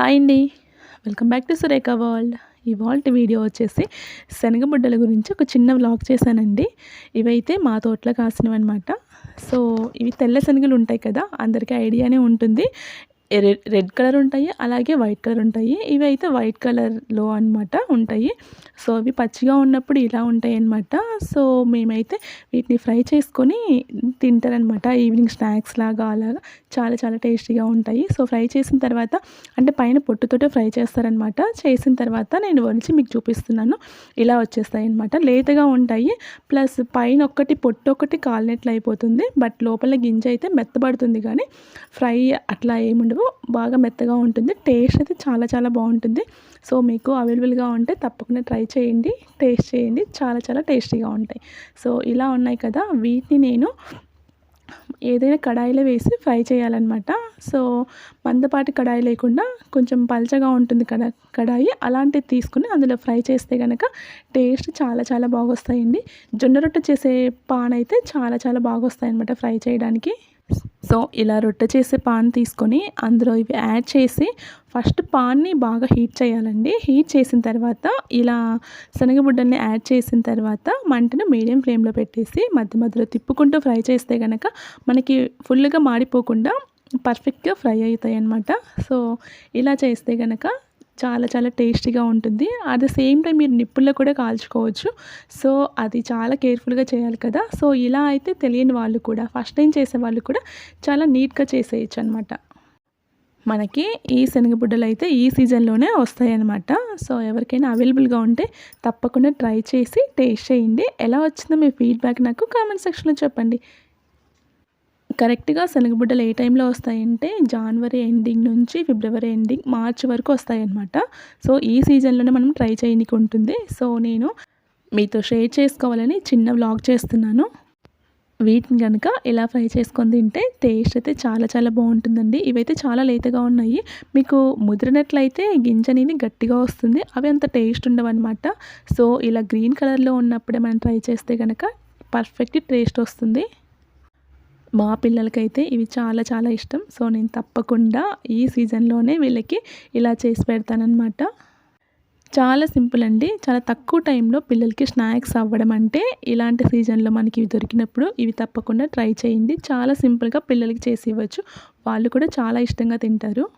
Hi అండి. Welcome back to Surekha world ఇవాళ video వచ్చేసి శనగబుడ్డల గురించి ఒక చిన్న వ్లాగ్ చేశానండి. ఇవైతే మా తోటలో కాసినవి అనమాట సో ఇవి తెల్ల శనగలు ఉంటాయి కదా అందరికీ ఐడియానే ఉంటుంది. రెడ్ రెడ్ కలర్ ఉంటాయి అలాగే వైట్ కలర్ ఉంటాయి. ఇవి అయితే వైట్ కలర్లో అనమాట ఉంటాయి. సో అవి పచ్చిగా ఉన్నప్పుడు ఇలా ఉంటాయి అనమాట సో మేమైతే వీటిని ఫ్రై చేసుకొని తింటారనమాట ఈవినింగ్ స్నాక్స్ లాగా అలాగా చాలా చాలా టేస్టీగా ఉంటాయి. సో ఫ్రై చేసిన తర్వాత అంటే పైన పొట్టుతోటే ఫ్రై చేస్తారనమాట చేసిన తర్వాత నేను వలిచి మీకు చూపిస్తున్నాను. ఇలా వచ్చేస్తాయి అనమాట లేతగా ఉంటాయి. ప్లస్ పైన ఒక్కటి పొట్టు ఒకటి కాలినట్లు అయిపోతుంది. బట్ లోపల గింజ అయితే మెత్తబడుతుంది కానీ ఫ్రై అట్లా ఏముండదు బాగా మెత్తగా ఉంటుంది. టేస్ట్ అయితే చాలా చాలా బాగుంటుంది. సో మీకు అవైలబుల్గా ఉంటే తప్పకుండా ట్రై చేయండి. టేస్ట్ చేయండి. చాలా చాలా టేస్టీగా ఉంటాయి. సో ఇలా ఉన్నాయి కదా. వీటిని నేను ఏదైనా కడాయిలో వేసి ఫ్రై చేయాలన్నమాట. సో మందపాటి కడాయి లేకుండా కొంచెం పల్చగా ఉంటుంది కదా కడాయి. అలాంటిది తీసుకుని అందులో ఫ్రై చేస్తే కనుక టేస్ట్ చాలా చాలా బాగా వస్తాయండి జొన్న రొట్టె చేసే పాన్ అయితే చాలా చాలా బాగా వస్తాయి అనమాట ఫ్రై చేయడానికి. సో ఇలా రొట్టె చేసే పాన్ తీసుకొని అందులో ఇవి యాడ్ చేసి ఫస్ట్ పాన్ని బాగా హీట్ చేయాలండి. హీట్ చేసిన తర్వాత ఇలా శనగబుడ్డల్ని యాడ్ చేసిన తర్వాత మంటను మీడియం ఫ్లేమ్లో పెట్టేసి మధ్య మధ్యలో తిప్పుకుంటూ ఫ్రై చేస్తే కనుక మనకి ఫుల్గా మాడిపోకుండా పర్ఫెక్ట్గా ఫ్రై అవుతాయి అన్నమాట సో ఇలా చేస్తే కనుక చాలా చాలా టేస్టీగా ఉంటుంది. అట్ ద సేమ్ టైం మీరు నిప్పుల్లో కూడా కాల్చుకోవచ్చు. సో అది చాలా కేర్ఫుల్గా చేయాలి కదా. సో ఇలా అయితే తెలియని వాళ్ళు కూడా ఫస్ట్ టైం చేసే వాళ్ళు కూడా చాలా నీట్గా చేసేయచ్చు అనమాట మనకి ఈ శనగబుడ్డలు అయితే ఈ సీజన్లోనే వస్తాయన్నమాట. సో ఎవరికైనా అవైలబుల్గా ఉంటే తప్పకుండా ట్రై చేసి టేస్ట్ చేయండి. ఎలా వచ్చిందో మీ ఫీడ్బ్యాక్ నాకు కామెంట్ సెక్షన్లో చెప్పండి. కరెక్ట్గా శనగబుడ్డలు ఏ టైంలో వస్తాయంటే జనవరి ఎండింగ్ నుంచి ఫిబ్రవరి ఎండింగ్ మార్చ్ వరకు వస్తాయన్నమాట. సో ఈ సీజన్లోనే మనం ట్రై చేయనికి ఉంటుంది సో నేను మీతో షేర్ చేసుకోవాలని చిన్న వ్లాగ్ చేస్తున్నాను. వీటిని కనుక ఇలా ఫ్రై చేసుకొని తింటే టేస్ట్ అయితే చాలా చాలా బాగుంటుందండి. ఇవైతే చాలా లేతగా ఉన్నాయి. మీకు ముదిరినట్లయితే గింజ అనేది గట్టిగా వస్తుంది. అవి అంత టేస్ట్ ఉండవన్నమాట. సో ఇలా గ్రీన్ కలర్లో ఉన్నప్పుడే మనం ట్రై చేస్తే కనుక పర్ఫెక్ట్ టేస్ట్ వస్తుంది. మా పిల్లలకైతే ఇవి చాలా చాలా ఇష్టం. సో నేను తప్పకుండా ఈ సీజన్లోనే వీళ్ళకి ఇలా చేసి పెడతానమాట చాలా సింపుల్ అండి. చాలా తక్కువ టైంలో పిల్లలకి స్నాక్స్ అవ్వడం అంటే ఇలాంటి సీజన్లో మనకి ఇవి దొరికినప్పుడు ఇవి తప్పకుండా ట్రై చేయండి. చాలా సింపుల్గా పిల్లలకి చేసి ఇవ్వచ్చు. వాళ్ళు కూడా చాలా ఇష్టంగా తింటారు.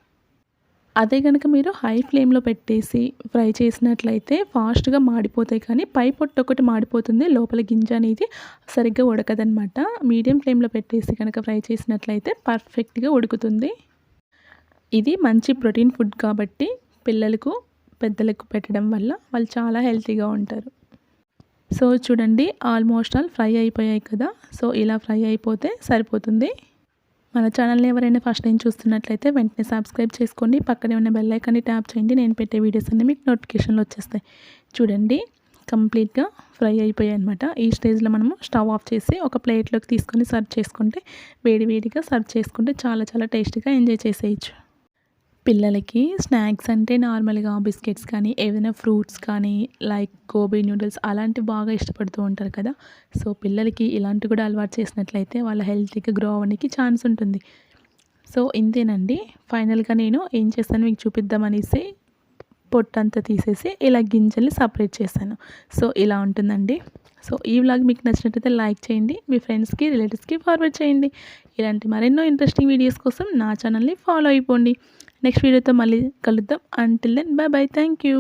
అదే కనుక మీరు హై ఫ్లేమ్లో పెట్టేసి ఫ్రై చేసినట్లయితే ఫాస్ట్గా మాడిపోతాయి కానీ పై పొట్టు ఒకటి మాడిపోతుంది లోపల గింజ అనేది సరిగ్గా ఉడకదనమాట మీడియం ఫ్లేమ్లో పెట్టేసి కనుక ఫ్రై చేసినట్లయితే పర్ఫెక్ట్గా ఉడుకుతుంది. ఇది మంచి ప్రోటీన్ ఫుడ్ కాబట్టి పిల్లలకు పెద్దలకు పెట్టడం వల్ల వాళ్ళు చాలా హెల్తీగా ఉంటారు. సో చూడండి ఆల్మోస్ట్ ఆల్ ఫ్రై అయిపోయాయి కదా. సో ఇలా ఫ్రై అయిపోతే సరిపోతుంది. మన ఛానల్ని ఎవరైనా ఫస్ట్ టైం చూస్తున్నట్లయితే వెంటనే సబ్స్క్రైబ్ చేసుకోండి. పక్కనే ఉన్న బెల్ ఐకాన్ని ట్యాప్ చేయండి. నేను పెట్టే వీడియోస్ అన్నీ మీకు నోటిఫికేషన్లు వచ్చేస్తాయి. చూడండి కంప్లీట్గా ఫ్రై అయిపోయాయి అనమాట ఈ స్టేజ్లో మనము స్టవ్ ఆఫ్ చేసి ఒక ప్లేట్లోకి తీసుకొని సర్వ్ చేసుకుంటే వేడి వేడిగా సర్వ్ చేసుకుంటే చాలా చాలా టేస్టీగా ఎంజాయ్ చేసేయచ్చు. పిల్లలకి స్నాక్స్ అంటే నార్మల్గా బిస్కెట్స్ కానీ ఏదైనా ఫ్రూట్స్ కానీ లైక్ గోబీ నూడిల్స్ అలాంటివి బాగా ఇష్టపడుతూ ఉంటారు కదా. సో పిల్లలకి ఇలాంటివి కూడా అలవాటు చేసినట్లయితే వాళ్ళ హెల్తీగా గ్రో అవ్వడానికి ఛాన్స్ ఉంటుంది. సో ఇంతేనండి. ఫైనల్గా నేను ఏం చేస్తాను మీకు చూపిద్దామనేసి పొట్టంతా తీసేసి ఇలా గింజల్ని సపరేట్ చేశాను. సో ఇలా ఉంటుందండి. సో ఈ వ్లాగ్ మీకు నచ్చినట్టయితే లైక్ చేయండి మీ ఫ్రెండ్స్కి రిలేటివ్స్కి ఫార్వర్డ్ చేయండి. ఇలాంటి మరెన్నో ఇంట్రెస్టింగ్ వీడియోస్ కోసం నా ఛానల్ని ఫాలో అయిపోండి. నెక్స్ట్ వీడియోతో మళ్ళీ కలుద్దాం. Until then bye bye thank you